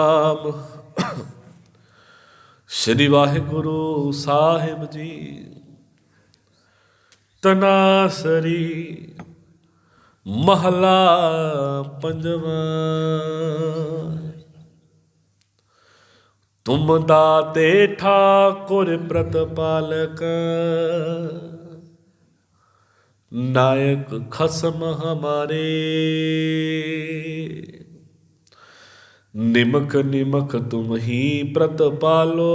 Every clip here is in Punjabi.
ਨਾਮ। ਸ੍ਰੀ ਵਾਹਿਗੁਰੂ ਸਾਹਿਬ ਜੀ। ਤਨਾਸਰੀ ਮਹਲਾ ਪੰਜਵਾਂ। ਤੁਮ ਦਾਤੇ ਠਾਕੁਰ ਪ੍ਰਤਪਾਲਕ। ਨਾਇਕ ਖਸਮ ਹਮਾਰੇ। ਨਿਮਕ ਨਿਮਕ ਤੁਮ ਹੀ ਪ੍ਰਤਪਾਲੋ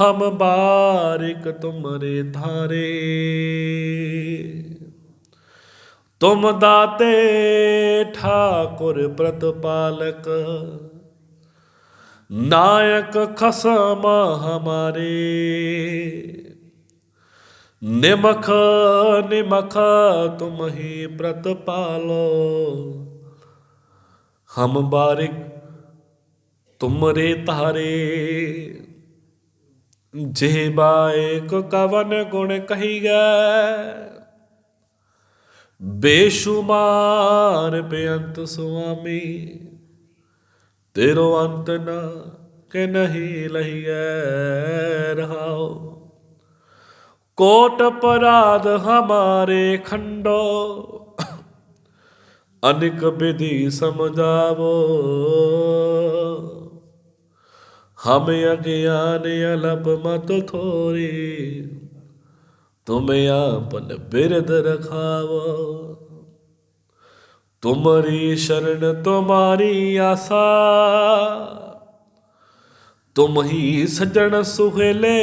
ਹਮ ਬਾਰਿਕ ਤੁਮਰੇ ਧਾਰੇ। ਤੁਮ ਦਾਤੇ ਠਾਕੁਰ ਪ੍ਰਤਪਾਲਕ ਨਾਇਕ ਖਸਮ ਹਮਾਰੇ। ਨਿਮਖ ਨਿਮਖ ਤੁਮ ਹੀ ਪ੍ਰਤਪਾਲੋ ਹਮ ਬਾਰਿਕ ਤੁਮਰੇ ਤਾਰੇ ਜੇ ਬਾਏ ਕੋ ਕਵਨ ਗੁਣ ਕਹੀਗਾ ਬੇਸ਼ੁਮਾਰ ਬੇਅੰਤ ਸੁਆਮੀ, ਤੇਰੋ ਅੰਤ ਨਾ ਕਿ ਨਹੀਂ ਲਹੀਐ ਰਹਾਓ ਕੋਟ ਪਰਾਧ ਹਮਾਰੇ ਖੰਡੋ ਅਨਿਕ ਵਿਧੀ ਸਮਝਾਵੋ। ਹਮ ਅਗਿਆਨ ਅਲਪ ਮਤ ਥੋਰੀ, ਤੁਮ ਆਪਨ ਬਿਰਦ ਰਖਾਵੋ। ਤੁਮਰੀ ਸ਼ਰਨ ਤੁਮਾਰੀ ਆਸਾ ਤੁਮ ਹੀ ਸਜਣ ਸੁਹਲੇ।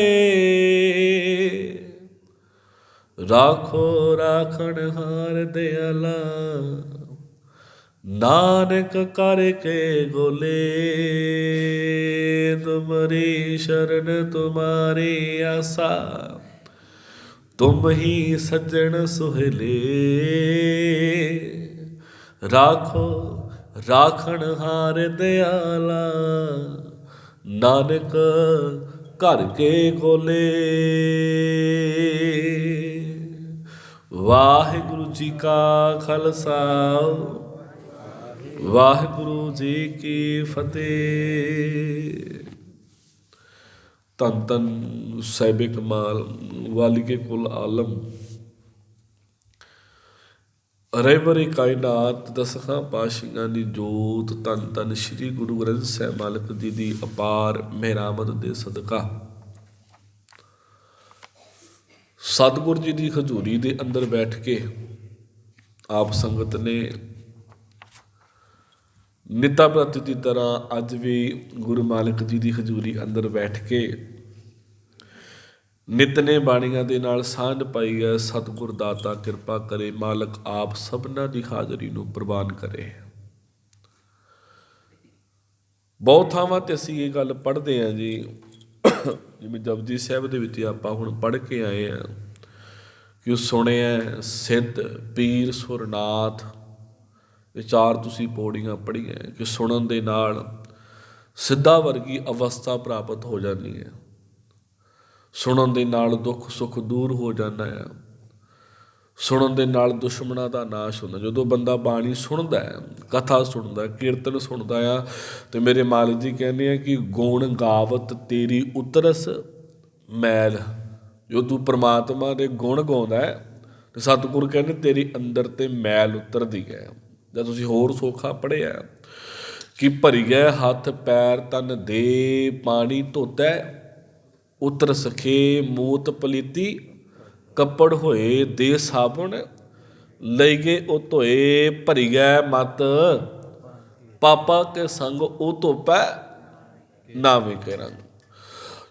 ਰਾਖੋ ਰਾਖਣ ਹਾਰ ਦਿਆਲਾ ਨਾਨਕ ਕਰਕੇ ਗੋਲੇ, ਤੁਮਰੀ ਸ਼ਰਨ ਤੁਮਾਰੀ ਆਸਾ। ਤੁਮ ਹੀ ਸੱਜਣ ਸੁਹਲੇ, ਰਾਖੋ, ਰਾਖਣ ਹਾਰ ਦਿਆਲਾ। ਨਾਨਕ ਘਰ ਕੇ ਗੋਲੇ। ਵਾਹਿਗੁਰੂ ਜੀ ਕਾ ਖਾਲਸਾ। ਵਾਹਿਗੁਰੂ ਜੀ ਕੀ ਫਤਿਹ। ਤਨ ਤਨ ਸਾਹਿਬ ਕਮਾਲ ਵਾਲੀ ਕੇ ਕੁਲ ਆਲਮ। ਰਹਿਬਰੀ ਕਾਇਨਾਤ ਦਸਖਾਂ ਪਾਸ਼ੀਆਂ ਦੀ ਜੋਤ ਤਨ ਤਨ ਸ੍ਰੀ ਗੁਰੂ ਗ੍ਰੰਥ ਸਾਹਿਬ ਮਾਲਕ ਜੀ ਦੀ ਅਪਾਰ ਮਿਹਰਾਮਤ ਦੇ ਸਦਕਾ। ਸਤਿਗੁਰ ਜੀ ਦੀ ਹਜ਼ੂਰੀ ਦੇ ਅੰਦਰ ਬੈਠ ਕੇ ਆਪ ਸੰਗਤ ਨੇ ਨਿੱਤਾ ਪ੍ਰਤੀ ਦੀ ਤਰ੍ਹਾਂ ਅੱਜ ਵੀ ਗੁਰੂ ਮਾਲਕ ਜੀ ਦੀ ਹਜ਼ੂਰੀ ਅੰਦਰ ਬੈਠ ਕੇ ਨਿਤ ਨੇ ਬਾਣੀਆਂ ਦੇ ਨਾਲ ਸਾਂਝ ਪਾਈ ਹੈ, ਸਤਿਗੁਰ ਦਾਤਾ ਕਿਰਪਾ ਕਰੇ, ਮਾਲਕ ਆਪ ਸਭਨਾਂ ਦੀ ਹਾਜ਼ਰੀ ਨੂੰ ਪ੍ਰਵਾਨ ਕਰੇ। ਬਹੁਤ ਥਾਵਾਂ ਤੇ ਅਸੀਂ ਇਹ ਗੱਲ ਪੜ੍ਹਦੇ ਹਾਂ ਜੀ। ਜਿਵੇਂ ਜਪਜੀ ਸਾਹਿਬ ਦੇ ਵਿੱਚ ਆਪਾਂ ਹੁਣ ਪੜ੍ਹ ਕੇ ਆਏ ਆ ਕਿ ਸੁਣਿਆ ਸਿੱਧ ਪੀਰ ਸੁਰਨਾਥ ਇਹ ਚਾਰ ਤੁਸੀਂ ਪੌੜੀਆਂ ਪੜ੍ਹੀਆਂ ਕਿ ਸੁਣਨ ਦੇ ਨਾਲ ਸਿੱਧਾ ਵਰਗੀ ਅਵਸਥਾ ਪ੍ਰਾਪਤ ਹੋ ਜਾਂਦੀ ਹੈ। ਸੁਣਨ ਦੇ ਨਾਲ ਦੁੱਖ ਸੁੱਖ ਦੂਰ ਹੋ ਜਾਂਦਾ ਹੈ। ਸੁਣਨ ਦੇ ਨਾਲ ਦੁਸ਼ਮਣਾਂ ਦਾ ਨਾਸ਼ ਹੁੰਦਾ ਜਦੋਂ ਬੰਦਾ ਬਾਣੀ ਸੁਣਦਾ ਹੈ, ਕਥਾ ਸੁਣਦਾ ਕੀਰਤਨ ਸੁਣਦਾ ਆ ਤੇ ਮੇਰੇ ਮਾਲਕ ਜੀ ਕਹਿੰਦੇ ਆ ਕਿ ਗੁਣ ਗਾਵਤ ਤੇਰੀ ਉਤਰਸ ਮੈਲ। ਜੋ ਤੂੰ ਪ੍ਰਮਾਤਮਾ ਦੇ ਗੁਣ ਗਾਉਂਦਾ ਹੈ, ਤੇ ਸਤਿਗੁਰ ਕਹਿੰਦੇ ਤੇਰੀ ਅੰਦਰ ਤੇ ਮੈਲ ਉਤਰਦੀ ਹੈ। ਜਦ ਤੁਸੀਂ ਹੋਰ ਸੋਖਾ ਪੜਿਆ ਕਿ ਭਰੀ ਗਏ ਹੱਥ ਪੈਰ ਤਨ ਦੇ, ਪਾਣੀ ਧੋਤਾ, ਉਤਰ ਸਖੇ ਮੂਤ ਪਲੀਤੀ, ਕੱਪੜ ਹੋਏ ਦੇ ਸਾਬਣ, ਲਈ ਗਏ ਉਹ ਧੋਏ, ਭਰੀ ਗਏ ਮਤ, ਪਾਪਾ ਕੇ ਸੰਗ ਉਹ ਧੋਪੈ ਨਾਵੇਂ ਕਰਾਂਗੇ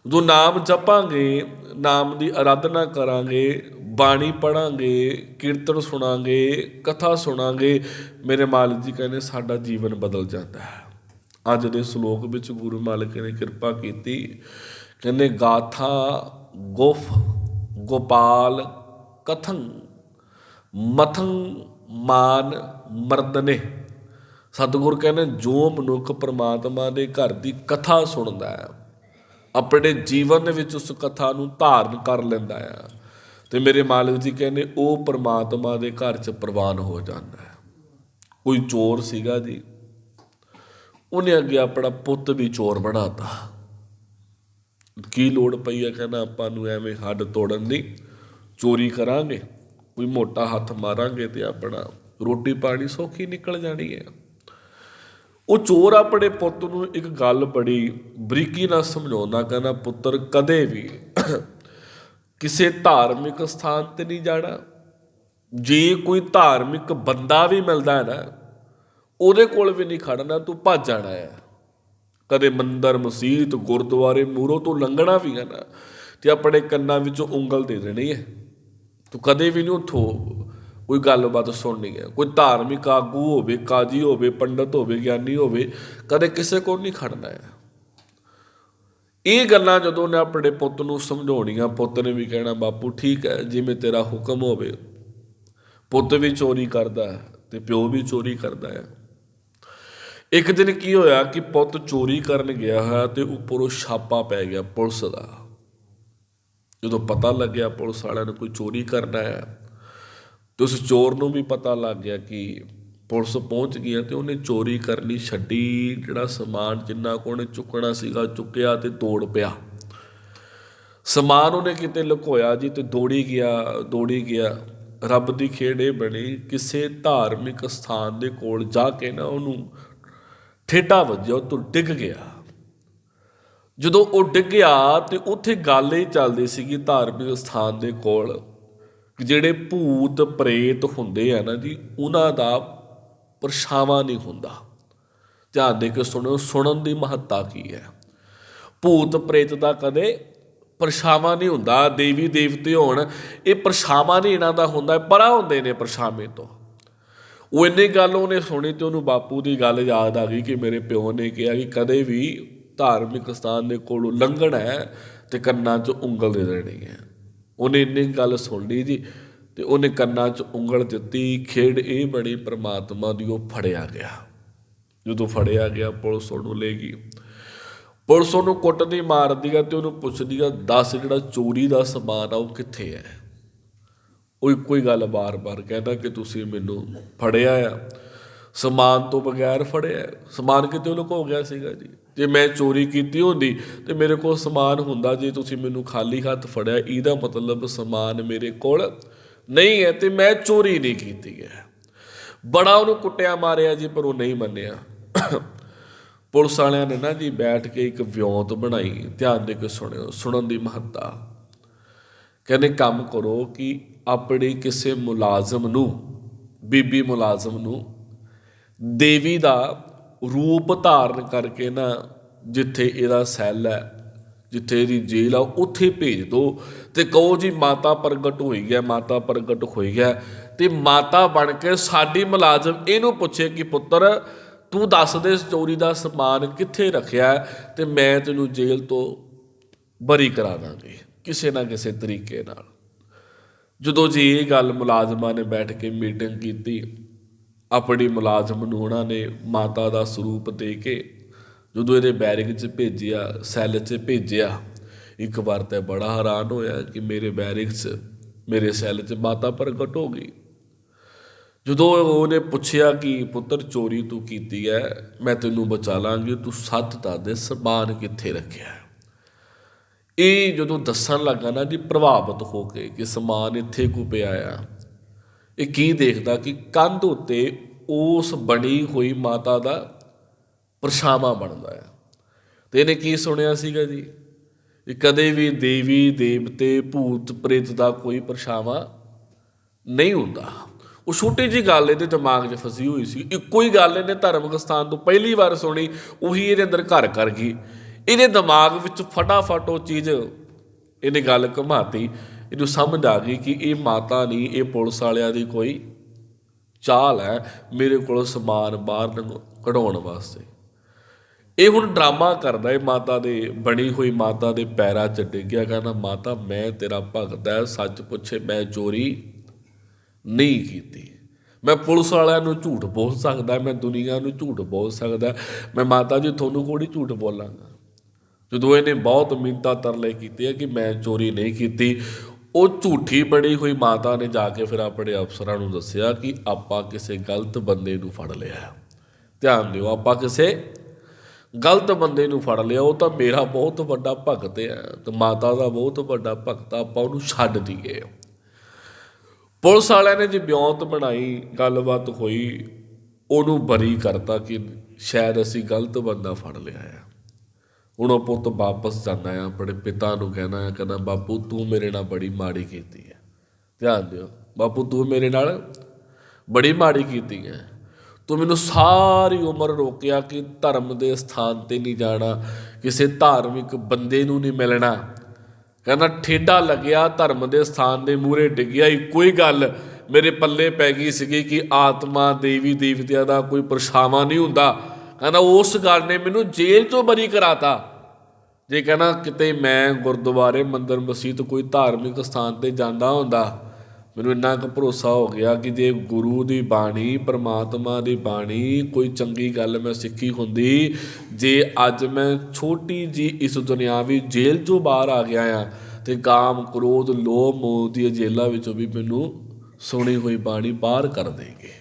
ਜਦੋਂ ਨਾਮ ਜਪਾਂਗੇ, ਨਾਮ ਦੀ ਆਰਾਧਨਾ ਕਰਾਂਗੇ ਬਾਣੀ ਪੜਾਂਗੇ ਕੀਰਤਨ ਸੁਣਾਂਗੇ, ਕਥਾ ਸੁਣਾਂਗੇ, ਮੇਰੇ ਮਾਲਕ ਜੀ ਕਹਿੰਦੇ ਸਾਡਾ ਜੀਵਨ ਬਦਲ ਜਾਂਦਾ ਹੈ। ਅੱਜ ਦੇ ਸ਼ਲੋਕ ਵਿੱਚ ਗੁਰੂ ਮਾਲਕ ਨੇ ਕਿਰਪਾ ਕੀਤੀ, ਕਹਿੰਦੇ ਗਾਥਾ ਗੁਫ ਗੋਪਾਲ ਕਥੰ ਮਥੰ ਮਾਨ ਮਰਦਨੇ। ਸਤਿਗੁਰ ਕਹਿੰਦੇ ਜੋ ਮਨੁੱਖ ਪ੍ਰਮਾਤਮਾ ਦੇ ਘਰ ਦੀ ਕਥਾ ਸੁਣਦਾ ਹੈ, ਆਪਣੇ ਜੀਵਨ ਦੇ ਵਿੱਚ ਉਸ ਕਥਾ ਨੂੰ ਧਾਰਨ ਕਰ ਲੈਂਦਾ ਹੈ। ਤੇ ਮੇਰੇ ਮਾਲਕ ਜੀ ਕਹਿੰਦੇ, ਉਹ ਪ੍ਰਮਾਤਮਾ ਦੇ ਘਰ 'ਚ ਪ੍ਰਵਾਨ ਹੋ ਜਾਂਦਾ ਹੈ। ਕੋਈ ਚੋਰ ਸੀਗਾ ਜੀ। ਉਹਨੇ ਅੱਗੇ ਆਪਣਾ ਪੁੱਤ ਵੀ ਚੋਰ ਬਣਾਤਾ। ਕੀ ਲੋੜ ਪਈ ਹੈ ਕਹਿੰਦਾ, ਆਪਾਂ ਨੂੰ ਐਵੇਂ ਹੱਡ ਤੋੜਨ ਦੀ? ਚੋਰੀ ਕਰਾਂਗੇ, ਕੋਈ ਮੋਟਾ ਹੱਥ ਮਾਰਾਂਗੇ ਤੇ ਆਪਣਾ ਰੋਟੀ ਪਾਣੀ ਸੌਖੀ ਨਿਕਲ ਜਾਣੀ ਹੈ। ਉਹ ਚੋਰ ਆਪਣੇ ਪੁੱਤ ਨੂੰ ਇੱਕ ਗੱਲ ਬੜੀ ਬਰੀਕੀ ਨਾਲ ਸਮਝਾਉਂਦਾ, ਕਹਿੰਦਾ, ਪੁੱਤਰ ਕਦੇ ਵੀ ਕਿਸੇ ਧਾਰਮਿਕ ਸਥਾਨ ਤੇ ਨਹੀਂ ਜਾਣਾ। ਜੇ ਕੋਈ ਧਾਰਮਿਕ ਬੰਦਾ ਵੀ ਮਿਲਦਾ ਹੈ ਨਾ, ਉਹਦੇ ਕੋਲ ਵੀ ਨਹੀਂ ਖੜਨਾ ਤੂੰ ਭੱਜ ਜਾਣਾ ਹੈ। ਕਦੇ ਮੰਦਰ, ਮਸਜਿਦ, ਗੁਰਦੁਆਰੇ ਮੂਰੋਂ ਤੋਂ ਲੰਘਣਾ ਵੀ ਹੈ ਨਾ, ਤੇ ਆਪਣੇ ਕੰਨਾਂ ਵਿੱਚੋਂ ਉਂਗਲ ਦੇ ਦੇਣੀ ਹੈ। ਤੂੰ ਕਦੇ ਵੀ ਨਹੀਂ ਉੱਥੋਂ ਕੋਈ ਗੱਲਬਾਤ ਸੁਣਨੀ ਹੈ। ਕੋਈ ਧਾਰਮਿਕ ਆਗੂ ਹੋਵੇ, ਕਾਜੀ ਹੋਵੇ, ਪੰਡਤ ਹੋਵੇ, ਗਿਆਨੀ ਹੋਵੇ, ਕਦੇ ਕਿਸੇ ਕੋਲ ਨਹੀਂ ਖੜਨਾ ਹੈ। ਇਹ ਗੱਲਾਂ ਜਦੋਂ ਨੇ ਆਪਣੇ ਪੁੱਤ ਨੂੰ ਸਮਝਾਉਣੀਆਂ, ਪੁੱਤ ਨੇ ਵੀ ਕਹਿਣਾ, ਬਾਪੂ, ਠੀਕ ਹੈ, ਜਿਵੇਂ ਤੇਰਾ ਹੁਕਮ ਹੋਵੇ, ਪੁੱਤ ਵੀ ਚੋਰੀ ਕਰਦਾ ਹੈ ਤੇ ਪਿਓ ਵੀ ਚੋਰੀ ਕਰਦਾ ਹੈ। ਇੱਕ ਦਿਨ ਕੀ ਹੋਇਆ ਕਿ ਪੁੱਤ ਚੋਰੀ ਕਰਨ ਗਿਆ ਹੈ ਤੇ ਉੱਪਰੋਂ ਛਾਪਾ ਪੈ ਗਿਆ ਪੁਲਿਸ ਦਾ। ਜਦੋਂ ਪਤਾ ਲੱਗਿਆ ਪੁਲਿਸ ਵਾਲਿਆਂ ਨੂੰ ਕੋਈ ਚੋਰੀ ਕਰਨਾ ਹੈ, ਤੇ ਉਸ ਚੋਰ ਨੂੰ ਵੀ ਪਤਾ ਲੱਗ ਗਿਆ ਕਿ ਪੁਲਿਸ ਪਹੁੰਚ ਗਈ ਹੈ ਤੇ ਉਹਨੇ ਚੋਰੀ ਕਰਨੀ ਛੱਡੀ ਜਿਹੜਾ ਸਮਾਨ ਜਿੰਨਾ ਕੋ ਉਹਨੇ ਚੁੱਕਣਾ ਸੀਗਾ, ਚੁੱਕਿਆ ਤੇ ਤੋੜ ਪਿਆ। ਸਮਾਨ ਉਹਨੇ ਕਿਤੇ ਲੁਕੋਇਆ ਜੀ ਤੇ ਦੌੜੀ ਗਿਆ ਦੌੜੀ ਗਿਆ। ਰੱਬ ਦੀ ਖੇਡ ਇਹ ਬਣੀ, ਕਿਸੇ ਧਾਰਮਿਕ ਸਥਾਨ ਦੇ ਕੋਲ ਜਾ ਕੇ ਨਾ ਉਹਨੂੰ ਠੇਡਾ ਵੱਜਿਆ, ਉਹ ਤੋਂ ਡਿੱਗ ਗਿਆ। ਜਦੋਂ ਉਹ ਡਿੱਗਿਆ ਤੇ ਉੱਥੇ ਗੱਲ ਇਹ ਚੱਲਦੀ ਸੀਗੀ ਧਾਰਮਿਕ ਸਥਾਨ ਦੇ ਕੋਲ, ਜਿਹੜੇ ਭੂਤ ਪ੍ਰੇਤ ਹੁੰਦੇ ਆ ਨਾ ਜੀ, ਉਹਨਾਂ ਦਾ ਪਰਛਾਵਾਂ ਨਹੀਂ ਹੁੰਦਾ। ਧਿਆਨ ਦੇ ਕੇ ਸੁਣੋ, ਸੁਣਨ ਦੀ ਮਹੱਤਤਾ ਕੀ ਹੈ? ਭੂਤ ਪ੍ਰੇਤ ਦਾ ਕਦੇ ਪਰਛਾਵਾਂ ਨਹੀਂ ਹੁੰਦਾ, ਦੇਵੀ ਦੇਵਤੇ ਹੋਣ, ਇਹ ਪਰਛਾਵਾਂ ਨਹੀਂ ਇਹਨਾਂ ਦਾ ਹੁੰਦਾ ਪਰਾਂ ਹੁੰਦੇ ਨੇ ਪਰਛਾਵੇਂ ਤੋਂ। ਉਹ ਇੰਨੀ ਗੱਲ ਉਹਨੇ ਸੁਣੀ ਤੇ ਉਹਨੂੰ ਬਾਪੂ ਦੀ ਗੱਲ ਯਾਦ ਆ ਗਈ ਕਿ ਮੇਰੇ ਪਿਓ ਨੇ ਕਿਹਾ ਕਿ ਕਦੇ ਵੀ ਧਾਰਮਿਕ ਸਥਾਨ ਦੇ ਕੋਲੋਂ ਲੰਘਣਾ ਹੈ ਤੇ ਕੰਨਾਂ 'ਚ ਉਂਗਲ ਦੇ ਦੇਣੀ ਹੈ। ਉਹਨੇ ਇੰਨੀ ਗੱਲ ਸੁਣ ਲਈ ਜੀ। ਤੇ ਉਹਨੇ ਕੰਨਾਂ 'ਚ ਉਂਗਲ ਦਿੱਤੀ, ਖੇਡ ਇਹ ਬੜੀ ਪ੍ਰਮਾਤਮਾ ਦੀ ਉਹ ਫੜਿਆ ਗਿਆ। ਜਦੋਂ ਫੜਿਆ ਗਿਆ, ਪੁਲਿਸ ਉਹਨੂੰ ਲੈ ਗਈ। ਪੁਲਿਸ ਉਹਨੂੰ ਕੁੱਟਦੀ, ਮਾਰਦੀ ਆ ਤੇ ਉਹਨੂੰ ਪੁੱਛਦੀ ਆ, ਦੱਸ ਜਿਹੜਾ ਚੋਰੀ ਦਾ ਸਮਾਨ ਆ, ਉਹ ਕਿੱਥੇ ਹੈ ਉਹ ਇੱਕੋ ਹੀ ਗੱਲ ਬਾਰ-ਬਾਰ ਕਹਿੰਦਾ ਕਿ ਤੁਸੀਂ ਮੈਨੂੰ ਫੜਿਆ ਆ। ਸਮਾਨ ਤੋਂ ਬਗੈਰ ਫੜਿਆ। ਸਮਾਨ ਕਿਤੇ ਲੁਕੋ ਗਿਆ ਸੀਗਾ ਜੀ। ਜੇ ਮੈਂ ਚੋਰੀ ਕੀਤੀ ਹੁੰਦੀ, ਤੇ ਮੇਰੇ ਕੋਲ ਸਮਾਨ ਹੁੰਦਾ ਜੇ ਤੁਸੀਂ ਮੈਨੂੰ ਖਾਲੀ ਹੱਥ ਫੜਿਆ, ਇਹਦਾ ਮਤਲਬ ਸਮਾਨ ਮੇਰੇ ਕੋਲ ਨਹੀਂ ਹੈ ਤੇ ਮੈਂ ਚੋਰੀ ਨਹੀਂ ਕੀਤੀ ਹੈ। ਬੜਾ ਉਹਨੂੰ ਕੁੱਟਿਆ, ਮਾਰਿਆ ਜੀ, ਪਰ ਉਹ ਨਹੀਂ ਮੰਨਿਆ। ਪੁਲਿਸ ਵਾਲਿਆਂ ਨੇ ਨਾ ਜੀ ਬੈਠ ਕੇ ਇੱਕ ਵਿਉਂਤ ਬਣਾਈ, ਧਿਆਨ ਦੇ ਕੇ ਸੁਣਿਓ, ਸੁਣਨ ਦੀ ਮਹੱਤਤਾ। ਕਹਿੰਦੇ, ਕੰਮ ਕਰੋ ਕਿ ਆਪਣੇ ਕਿਸੇ ਮੁਲਾਜ਼ਮ ਨੂੰ, ਬੀਬੀ ਮੁਲਾਜ਼ਮ ਨੂੰ, ਦੇਵੀ ਦਾ ਰੂਪ ਧਾਰਨ ਕਰਕੇ ਨਾ ਜਿੱਥੇ ਇਹਦਾ ਸੈੱਲ ਹੈ ਜਿੱਥੇ ਇਹਦੀ ਜੇਲ੍ਹ ਆ, ਉੱਥੇ ਭੇਜ ਦਿਓ ਤੇ ਕਹੋ ਜੀ ਮਾਤਾ ਪ੍ਰਗਟ ਹੋਈ ਹੈ, ਮਾਤਾ ਪ੍ਰਗਟ ਹੋਈ ਹੈ। ਤੇ ਮਾਤਾ ਬਣ ਕੇ ਸਾਡੀ ਮੁਲਾਜ਼ਮ ਇਹਨੂੰ ਪੁੱਛੇ ਕਿ ਪੁੱਤਰ, ਤੂੰ ਦੱਸ ਦੇ ਚੋਰੀ ਦਾ ਸਮਾਨ ਕਿੱਥੇ ਰੱਖਿਆ ਹੈ ਤੇ ਮੈਂ ਤੈਨੂੰ ਜੇਲ੍ਹ ਤੋਂ ਬਰੀ ਕਰਾ ਦਾਂਗੇ, ਕਿਸੇ ਨਾ ਕਿਸੇ ਤਰੀਕੇ ਨਾਲ। ਜਦੋਂ ਜੀ ਇਹ ਗੱਲ ਮੁਲਾਜ਼ਮਾਂ ਨੇ ਬੈਠ ਕੇ ਮੀਟਿੰਗ ਕੀਤੀ, ਆਪਣੀ ਮੁਲਾਜ਼ਮ ਨੂੰ ਉਹਨਾਂ ਨੇ ਮਾਤਾ ਦਾ ਸਰੂਪ ਦੇ ਕੇ ਜਦੋਂ ਇਹਨੇ ਬੈਰਿਕ 'ਚ ਭੇਜਿਆ, ਸੈੱਲ 'ਚ ਭੇਜਿਆ, ਇੱਕ ਵਾਰ ਤਾਂ ਬੜਾ ਹੈਰਾਨ ਹੋਇਆ ਕਿ ਮੇਰੇ ਬੈਰਿਕ 'ਚ, ਮੇਰੇ ਸੈੱਲ 'ਚ ਮਾਤਾ ਪ੍ਰਗਟ ਹੋ ਗਈ। ਜਦੋਂ ਉਹਨੇ ਪੁੱਛਿਆ ਕਿ, ਪੁੱਤਰ, ਚੋਰੀ ਤੂੰ ਕੀਤੀ ਹੈ ਮੈਂ ਤੈਨੂੰ ਬਚਾ ਲਾਂਗੀ, ਤੂੰ ਸੱਤ ਦਾ ਦੇ ਸਮਾਨ ਕਿੱਥੇ ਰੱਖਿਆ ਇਹ ਜਦੋਂ ਦੱਸਣ ਲੱਗਾ ਨਾ ਜੀ ਪ੍ਰਭਾਵਿਤ ਹੋ ਕੇ ਕਿ ਸਮਾਨ ਇੱਥੇ ਕੋ ਪਿਆ ਆ, ਇਹ ਕੀ ਦੇਖਦਾ ਕਿ ਕੰਧ ਉੱਤੇ ਉਸ ਬਣੀ ਹੋਈ ਮਾਤਾ ਦਾ ਪਰਛਾਵਾਂ ਬਣਦਾ ਹੈ। ਤੇ ਇਹਨੇ ਕੀ ਸੁਣਿਆ ਸੀਗਾ ਜੀ? ਕਿ ਕਦੇ ਵੀ ਦੇਵੀ, ਦੇਵਤੇ, ਭੂਤ, ਪ੍ਰੇਤ ਦਾ ਕੋਈ ਪਰਛਾਵਾਂ ਨਹੀਂ ਹੁੰਦਾ। ਉਹ ਛੋਟੀ ਜੀ ਗੱਲ ਇਹਦੇ ਦਿਮਾਗ 'ਚ ਫਸੀ ਹੋਈ ਸੀ। ਇੱਕੋ ਹੀ ਗੱਲ ਇਹਨੇ ਧਾਰਮਿਕ ਸਥਾਨ ਤੋਂ ਪਹਿਲੀ ਵਾਰ ਸੁਣੀ, ਉਹੀ ਇਹਦੇ ਅੰਦਰ ਘਰ ਕਰ ਗਈ। ਇਹਦੇ ਦਿਮਾਗ ਵਿੱਚ ਫਟਾਫਟ ਉਹ ਚੀਜ਼ ਇਹਨੇ ਗੱਲ ਘੁਮਾਤੀ। ਇਹਨੂੰ ਸਮਝ ਆ ਗਈ ਕਿ ਇਹ ਮਾਤਾ ਨਹੀਂ, ਇਹ ਪੁਲਿਸ ਵਾਲਿਆਂ ਦੀ ਕੋਈ ਚਾਲ ਹੈ। ਮੇਰੇ ਕੋਲ ਸਮਾਨ ਬਾਹਰ ਨੂੰ ਕਢਾਉਣ ਵਾਸਤੇ। ਇਹ ਹੁਣ ਡਰਾਮਾ ਕਰਦਾ ਏ, ਮਾਤਾ ਦੇ, ਬਣੀ ਹੋਈ ਮਾਤਾ ਦੇ ਪੈਰਾਂ 'ਚ ਡਿੱਗਿਆ ਕਹਿੰਦਾ, ਮਾਤਾ, ਮੈਂ ਤੇਰਾ ਭਗਤ ਹੈ ਸੱਚ ਪੁੱਛੇ ਮੈਂ ਚੋਰੀ ਨਹੀਂ ਕੀਤੀ। ਮੈਂ ਪੁਲਿਸ ਵਾਲਿਆਂ ਨੂੰ ਝੂਠ ਬੋਲ ਸਕਦਾ, ਮੈਂ ਦੁਨੀਆ ਨੂੰ ਝੂਠ ਬੋਲ ਸਕਦਾ, ਮੈਂ ਮਾਤਾ ਜੀ, ਤੁਹਾਨੂੰ ਕੋੜੀ ਝੂਠ ਬੋਲਾਂਗਾ। ਜਦੋਂ ਇਹਨੇ ਬਹੁਤ ਮਿੰਤਾ ਤਰਲੇ ਕੀਤੇ ਆ ਕਿ ਮੈਂ ਚੋਰੀ ਨਹੀਂ ਕੀਤੀ, ਉਹ ਝੂਠੀ ਬਣੀ ਹੋਈ ਮਾਤਾ ਨੇ ਜਾ ਕੇ ਫਿਰ ਆਪਣੇ ਅਫਸਰਾਂ ਨੂੰ ਦੱਸਿਆ ਕਿ ਆਪਾਂ ਕਿਸੇ ਗਲਤ ਬੰਦੇ ਨੂੰ ਫੜ ਲਿਆ। ਧਿਆਨ ਦਿਓ, ਆਪਾਂ ਕਿਸੇ ਗਲਤ ਬੰਦੇ ਨੂੰ ਫੜ ਲਿਆ, ਉਹ ਤਾਂ ਮੇਰਾ ਬਹੁਤ ਵੱਡਾ ਭਗਤ ਹੈ ਤੇ ਮਾਤਾ ਦਾ ਬਹੁਤ ਵੱਡਾ ਭਗਤ ਆਪਾਂ ਉਹਨੂੰ ਛੱਡ ਦਈਏ ਪੁਲਿਸ ਵਾਲਿਆਂ ਨੇ ਜੀ ਬਿਉਂਤ ਬਣਾਈ, ਗੱਲਬਾਤ ਹੋਈ, ਉਹਨੂੰ ਬਰੀ ਕਰਤਾ ਕਿ ਸ਼ਾਇਦ ਅਸੀਂ ਗਲਤ ਬੰਦਾ ਫੜ ਲਿਆ ਹੈ ਹੁਣ ਉਹ ਪੁੱਤ ਵਾਪਸ ਜਾਂਦਾ ਆ, ਆਪਣੇ ਪਿਤਾ ਨੂੰ ਕਹਿਣਾ ਆ, ਕਹਿੰਦਾ, ਬਾਪੂ, ਤੂੰ ਮੇਰੇ ਨਾਲ ਬੜੀ ਮਾੜੀ ਕੀਤੀ ਹੈ। ਧਿਆਨ ਦਿਓ, ਬਾਪੂ, ਤੂੰ ਮੇਰੇ ਨਾਲ ਬੜੀ ਮਾੜੀ ਕੀਤੀ ਹੈ। ਤੂੰ ਮੈਨੂੰ ਸਾਰੀ ਉਮਰ ਰੋਕਿਆ ਕਿ ਧਰਮ ਦੇ ਸਥਾਨ ਤੇ ਨਹੀਂ ਜਾਣਾ, ਕਿਸੇ ਧਾਰਮਿਕ ਬੰਦੇ ਨੂੰ ਨਹੀਂ ਮਿਲਣਾ। ਕਹਿੰਦਾ, ਠੇਡਾ ਲੱਗਿਆ, ਧਰਮ ਦੇ ਸਥਾਨ ਦੇ ਮੂਹਰੇ ਡਿੱਗਿਆ ਇੱਕੋ ਹੀ ਗੱਲ ਮੇਰੇ ਪੱਲੇ ਪੈ ਗਈ ਸੀਗੀ ਕਿ ਆਤਮਾ ਦੇਵੀ ਦੇਵਤਿਆਂ ਦਾ ਕੋਈ ਪਰਛਾਵਾਂ ਨਹੀਂ ਹੁੰਦਾ। ਕਹਿੰਦਾ, ਉਸ ਗੱਲ ਨੇ ਮੈਨੂੰ ਜੇਲ੍ਹ ਤੋਂ ਬਰੀ ਕਰਾਤਾ। ਜੇ ਕਹਿੰਦਾ, ਕਿਤੇ ਮੈਂ ਗੁਰਦੁਆਰੇ ਮੰਦਰ ਮਸਜਿਦ ਕੋਈ ਧਾਰਮਿਕ ਸਥਾਨ ਤੇ ਜਾਂਦਾ ਹੁੰਦਾ ਮੈਨੂੰ ਇੰਨਾ ਕੁ ਭਰੋਸਾ ਹੋ ਗਿਆ ਕਿ ਜੇ ਗੁਰੂ ਦੀ ਬਾਣੀ, ਪਰਮਾਤਮਾ ਦੀ ਬਾਣੀ ਕੋਈ ਚੰਗੀ ਗੱਲ ਮੈਂ ਸਿੱਖੀ ਹੁੰਦੀ, ਜੇ ਅੱਜ ਮੈਂ ਛੋਟੀ ਜੀ ਇਸ ਦੁਨਿਆਵੀ ਜੇਲ੍ਹ ਚੋਂ ਬਾਹਰ ਆ ਗਿਆ ਆ, ਤੇ ਕਾਮ ਕ੍ਰੋਧ, ਲੋਭ, ਮੋਹ ਦੀ ਜੇਲ੍ਹਾਂ ਵਿੱਚੋਂ ਵੀ ਮੈਨੂੰ ਸੁਣੀ ਹੋਈ ਬਾਣੀ ਬਾਹਰ ਕਰ ਦੇਗੇ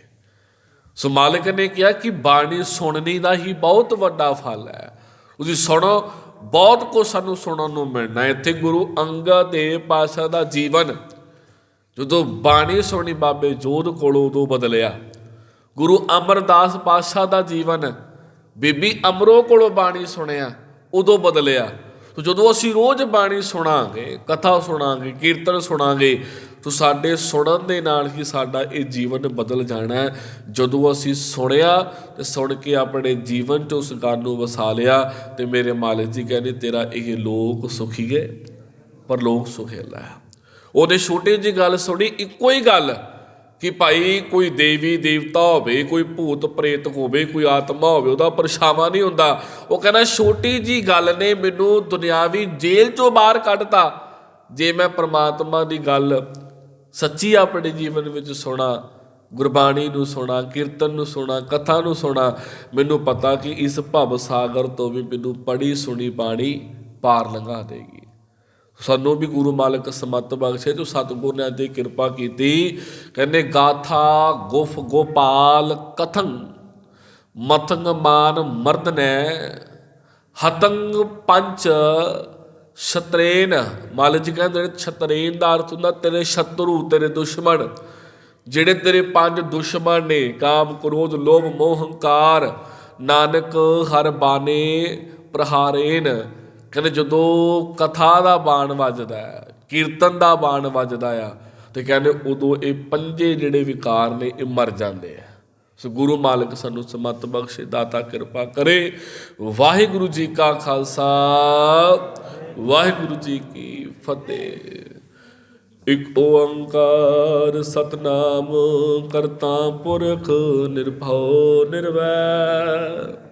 ਸੋ ਮਾਲਕ ਨੇ ਕਿਹਾ ਕਿ ਬਾਣੀ ਸੁਣਨੀ ਦਾ ਹੀ ਬਹੁਤ ਵੱਡਾ ਫਲ ਹੈ। ਤੁਸੀਂ ਸੁਣੋ, ਬਹੁਤ ਕੁਝ ਸਾਨੂੰ ਸੁਣਨ ਨੂੰ ਮਿਲਣਾ ਇੱਥੇ ਗੁਰੂ ਅੰਗਦ ਦੇਵ ਪਾਸ਼ਾ ਦਾ ਜੀਵਨ ਜਦੋਂ ਬਾਣੀ ਸੁਣੀ ਬਾਬੇ ਜੋਧ ਕੋਲੋਂ ਉਦੋਂ ਬਦਲਿਆ। ਗੁਰੂ ਅਮਰਦਾਸ ਪਾਤਸ਼ਾਹ ਦਾ ਜੀਵਨ, ਬੀਬੀ ਅਮਰੋ ਕੋਲੋਂ ਬਾਣੀ ਸੁਣਿਆ, ਉਦੋਂ ਬਦਲਿਆ। ਤੋ ਜਦੋਂ ਅਸੀਂ ਰੋਜ਼ ਬਾਣੀ ਸੁਣਾਂਗੇ, ਕਥਾ ਸੁਣਾਂਗੇ, ਕੀਰਤਨ ਸੁਣਾਂਗੇ, ਤੋ ਸਾਡੇ ਸੁਣਨ ਦੇ ਨਾਲ ਹੀ ਸਾਡਾ ਇਹ ਜੀਵਨ ਬਦਲ ਜਾਣਾ ਹੈ। ਜਦੋਂ ਅਸੀਂ ਸੁਣਿਆ, ਤੇ ਸੁਣ ਕੇ ਆਪਣੇ ਜੀਵਨ 'ਚ ਉਸ ਗੱਲ ਨੂੰ ਵਸਾ ਲਿਆ, ਤੇ ਮੇਰੇ ਮਾਲਕ ਜੀ ਕਹਿੰਦੇ, ਤੇਰਾ ਇਹ ਲੋਕ ਸੁਖੀਏ ਪਰ ਲੋਕ ਸੁਖੇਲਾ ਹੈ। ਉਹਦੇ ਛੋਟੀ ਜੀ ਗੱਲ ਸੁਣੀ, ਇੱਕੋ ਹੀ ਗੱਲ ਕਿ ਭਾਈ ਕੋਈ ਦੇਵੀ ਦੇਵਤਾ ਹੋਵੇ, ਕੋਈ ਭੂਤ ਪ੍ਰੇਤ ਹੋਵੇ, ਕੋਈ ਆਤਮਾ ਹੋਵੇ, ਉਹਦਾ ਪਰਛਾਵਾਂ ਨਹੀਂ ਹੁੰਦਾ। ਉਹ ਕਹਿੰਦਾ, ਛੋਟੀ ਜੀ ਗੱਲ ਨੇ ਮੈਨੂੰ ਦੁਨਿਆਵੀ ਜੇਲ੍ਹ ਚੋਂ ਬਾਹਰ ਕੱਢਤਾ। ਜੇ ਮੈਂ ਪ੍ਰਮਾਤਮਾ ਦੀ ਗੱਲ ਸੱਚੀ ਆਪਣੇ ਜੀਵਨ ਵਿੱਚ ਸੁਣਾ, ਗੁਰਬਾਣੀ ਨੂੰ ਸੁਣਾ, ਕੀਰਤਨ ਨੂੰ ਸੁਣਾ, ਕਥਾ ਨੂੰ ਸੁਣਾ, ਮੈਨੂੰ ਪਤਾ ਕਿ ਇਸ ਭਵ ਸਾਗਰ ਤੋਂ ਵੀ ਮੈਨੂੰ ਪੜੀ ਸੁਣੀ ਬਾਣੀ ਪਾਰ ਲੰਘਾ ਦੇਗੀ। ਸਾਨੂੰ ਵੀ ਗੁਰੂ ਮਾਲਕ ਸਮਤ ਬਖਸ਼ੇ, ਜੋ ਸਤਿਗੁਰ ਨੇ ਅੱਜ ਕਿਰਪਾ ਕੀਤੀ। ਕਹਿੰਦੇ, ਗਾਥਾ ਗੁਫ ਗੋਪਾਲ ਕਥੰ ਮਤੰਗ ਮਾਨ ਮਰਦ ਨੇ, ਹਤੰਗ ਪੰਚ ਸ਼ਤਰੇਨ ਮਾਲਕ ਜੀ ਕਹਿੰਦੇ, ਛਤਰੇਨ ਦਾ ਅਰਥ ਹੁੰਦਾ, ਤੇਰੇ ਸ਼ਤਰੂ, ਤੇਰੇ ਦੁਸ਼ਮਣ, ਜਿਹੜੇ ਤੇਰੇ ਪੰਜ ਦੁਸ਼ਮਣ ਨੇ, ਕਾਮ, ਕ੍ਰੋਧ, ਲੋਭ, ਮੋਹ, ਹੰਕਾਰ, ਨਾਨਕ ਹਰ ਬਾਣੇ ਪ੍ਰਹਾਰੇਨ। ਕਹਿੰਦੇ ਜਦੋਂ ਕਥਾ ਦਾ ਬਾਣ ਵੱਜਦਾ ਕੀਰਤਨ ਦਾ ਬਾਣ ਵੱਜਦਾ ਆ, ਤੇ ਕਹਿੰਦੇ ਉਦੋਂ ਇਹ ਪੰਜੇ ਜਿਹੜੇ ਵਿਕਾਰ ਨੇ, ਇਹ ਮਰ ਜਾਂਦੇ ਆ। ਸੋ ਗੁਰੂ ਮਾਲਕ ਸਾਨੂੰ ਸਮਤ ਬਖਸ਼ੇ, ਦਾਤਾ ਕਿਰਪਾ ਕਰੇ। ਵਾਹਿਗੁਰੂ ਜੀ ਕਾ ਖਾਲਸਾ, ਵਾਹਿਗੁਰੂ ਜੀ ਕੀ ਫਤਿਹ। ਇਕ ਓੰਕਾਰ ਸਤਨਾਮ ਕਰਤਾ ਪੁਰਖ ਨਿਰਭਉ ਨਿਰਵੈਰ